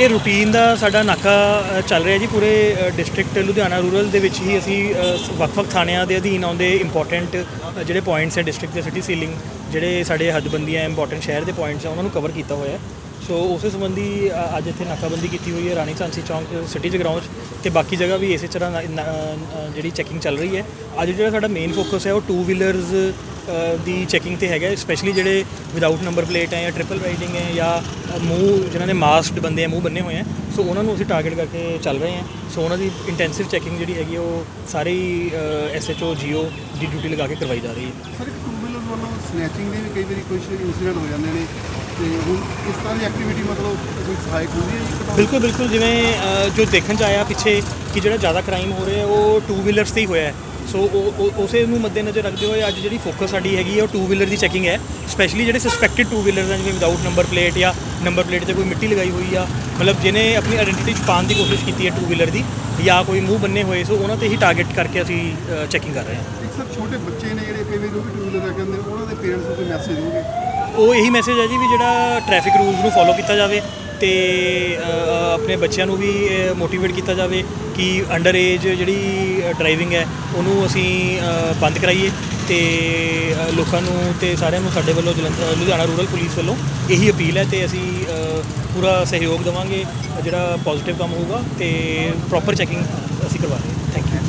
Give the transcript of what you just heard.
ਇਹ ਰੂਟੀਨ ਦਾ ਸਾਡਾ ਨਾਕਾ ਚੱਲ ਰਿਹਾ ਜੀ ਪੂਰੇ ਡਿਸਟ੍ਰਿਕਟ ਲੁਧਿਆਣਾ ਰੂਰਲ ਦੇ ਵਿੱਚ ਹੀ ਅਸੀਂ ਵੱਖ-ਵੱਖ ਥਾਣਿਆਂ ਦੇ ਅਧੀਨ ਆਉਂਦੇ ਇੰਪੋਰਟੈਂਟ ਜਿਹੜੇ ਪੁਆਇੰਟਸ ਹੈ ਡਿਸਟ੍ਰਿਕਟ ਦੇ ਸਿਟੀ ਸੀਲਿੰਗ ਜਿਹੜੇ ਸਾਡੇ ਹੱਦਬੰਦੀਆਂ ਇੰਪੋਰਟੈਂਟ ਸ਼ਹਿਰ ਦੇ ਪੁਆਇੰਟਸ ਆ, ਉਹਨਾਂ ਨੂੰ ਕਵਰ ਕੀਤਾ ਹੋਇਆ ਹੈ। ਸੋ ਉਸੇ ਸੰਬੰਧੀ ਅ, ਅੱਜ ਇੱਥੇ ਨਾਕਾਬੰਦੀ ਕੀਤੀ ਹੋਈ ਹੈ ਰਾਣੀ ਝਾਂਸੀ ਚੌਂਕ ਸਿਟੀ ਜਗਰਾਉਂ 'ਚ ਤੇ ਬਾਕੀ ਜਗ੍ਹਾ ਵੀ ਇਸੇ ਤਰ੍ਹਾਂ ਨਾ- ਨਾ- ਅ, ਜਿਹੜੀ ਚੈਕਿੰਗ ਚੱਲ ਰਹੀ ਹੈ। ਅੱਜ ਜਿਹੜਾ ਸਾਡਾ ਮੇਨ ਫੋਕਸ ਹੈ ਉਹ ਟੂ ਵੀਲਰਸ ਦੀ ਚੈਕਿੰਗ ਤੇ ਹੈਗਾ ਸਪੈਸ਼ਲੀ ਜਿਹੜੇ ਵਿਦਆਊਟ ਨੰਬਰ ਪਲੇਟ ਹੈ ਜਾਂ ਟ੍ਰਿਪਲ ਰਾਈਡਿੰਗ ਹੈ ਜਾਂ ਅ, ਮੂੰਹ ਜਿਨ੍ਹਾਂ ਨੇ ਮਾਸਕਡ ਬੰਦੇ ਆ ਮੂੰਹ ਬੰਨੇ ਹੋਏ ਆ। ਸੋ ਉਹਨਾਂ ਨੂੰ ਅਸੀਂ ਟਾਰਗੇਟ ਕਰਕੇ ਚੱਲ ਰਹੇ ਹਾਂ। ਸੋ ਉਹਨਾਂ ਦੀ ਇੰਟੈਂਸਿਵ ਚੈਕਿੰਗ ਜਿਹੜੀ ਹੈਗੀ ਉਹ ਸਾਰੇ ਐਸਐਚਓ ਜੀਓ ਦੀ ਡਿਊਟੀ ਲਗਾ ਕੇ ਕਰਵਾਈ ਜਾ ਰਹੀ ਹੈ। ਸਰ ਇੱਕ ਵੱਲੋਂ ਸਨੈਚਿੰਗ ਦੇ ਵੀ ਕਈ ਵਾਰੀ ਕੁਝ ਇਨਸੀਡੈਂਟ ਹੋ ਜਾਂਦੇ ਨੇ ਤੇ ਹੁਣ ਇਸ ਤਰ੍ਹਾਂ ਦੀ ਐਕਟੀਵਿਟੀ ਮਤਲਬ ਕੋਈ ਸਹਾਇਕ ਹੁੰਦੀ ਹੈ ਜੀ ਬਿਲਕੁਲ ਬਿਲਕੁਲ। ਜਿਵੇਂ ਜੋ ਦੇਖਣ ਚ ਆਇਆ ਪਿੱਛੇ ਕਿ ਜਿਹੜਾ ਜ਼ਿਆਦਾ ਕ੍ਰਾਈਮ ਹੋ ਰਿਹਾ, ਉਹ ਟੂ ਵੀਲਰਸ ਤੇ ਹੀ ਹੋਇਆ ਹੈ। ਸੋ ਉਹ- ਉਸੇ ਨੂੰ ਮੱਦੇਨਜ਼ਰ ਰੱਖਦੇ ਹੋਏ ਅੱਜ ਜਿਹੜੀ ਫੋਕਸ ਸਾਡੀ ਹੈਗੀ ਹੈ ਉਹ ਟੂ ਵੀਲਰ ਦੀ ਚੈਕਿੰਗ ਹੈ। ਸਪੈਸ਼ਲੀ ਜਿਹੜੇ ਸਸਪੈਕਟਡ ਟੂ ਵੀਲਰਸ ਹਨ ਜਿਵੇਂ ਵਿਦਆਊਟ ਨੰਬਰ ਪਲੇਟ ਜਾਂ ਨੰਬਰ ਪਲੇਟ ਤੇ ਕੋਈ ਮਿੱਟੀ ਲਗਾਈ ਹੋਈ ਆ ਮਤਲਬ ਜਿਹਨੇ ਆਪਣੀ ਆਇਡੈਂਟੀਟੀ ਛੁਪਾਉਣ ਦੀ ਕੋਸ਼ਿਸ਼ ਕੀਤੀ ਹੈ ਟੂ ਵੀਲਰ ਦੀ ਜਾਂ ਕੋਈ ਮੂੰਹ ਬੰਨੇ ਹੋਏ ਸੋ ਉਹਨਾਂ ਤੇ ਹੀ ਟਾਰਗੇਟ ਕਰਕੇ ਅਸੀਂ ਚੈਕਿੰਗ ਕਰ ਰਹੇ ਹਾਂ। ਇੱਕ ਸਰ ਛੋਟੇ ਬੱਚੇ ਨੇ ਜਿਹੜੇ ਵਾਰੀ ਉਹ ਵੀ ਟੂ ਵੀਲਰ ਨੇ ਉਹਨਾਂ ਦੇ ਪੇਰੈਂਟਸ ਨੂੰ ਕੋਈ ਮੈਸੇਜ ਦੋਗੇ ਉਹ ਇਹੀ ਮੈਸੇਜ ਹੈ ਜੀ ਵੀ ਜਿਹੜਾ ਟ੍ਰੈਫਿਕ ਰੂਲਸ ਨੂੰ ਫੋਲੋ ਕੀਤਾ ਜਾਵੇ। ਤੇ ਆਪਣੇ ਬੱਚਿਆਂ ਨੂੰ ਵੀ ਮੋਟੀਵੇਟ ਕੀਤਾ ਜਾਵੇ ਕਿ ਅੰਡਰ ਏਜ ਜਿਹੜੀ ਡਰਾਈਵਿੰਗ ਹੈ, ਉਹਨੂੰ ਅਸੀਂ ਬੰਦ ਕਰਾਈਏ ਤੇ ਲੋਕਾਂ ਨੂੰ ਤੇ ਸਾਰਿਆਂ ਨੂੰ ਸਾਡੇ ਵੱਲੋਂ ਜਲੰਧਰ, ਲੁਧਿਆਣਾ ਰੂਰਲ ਪੁਲਿਸ ਵੱਲੋਂ ਇਹੀ ਅਪੀਲ ਹੈ ਤੇ ਅਸੀਂ ਪੂਰਾ ਸਹਿਯੋਗ ਦੇਵਾਂਗੇ। ਜਿਹੜਾ ਪੋਜ਼ਿਟਿਵ ਕੰਮ ਹੋਊਗਾ ਤੇ ਪ੍ਰੋਪਰ ਚੈਕਿੰਗ ਅਸੀਂ ਕਰਵਾ ਰਹੇ ਹਾਂ।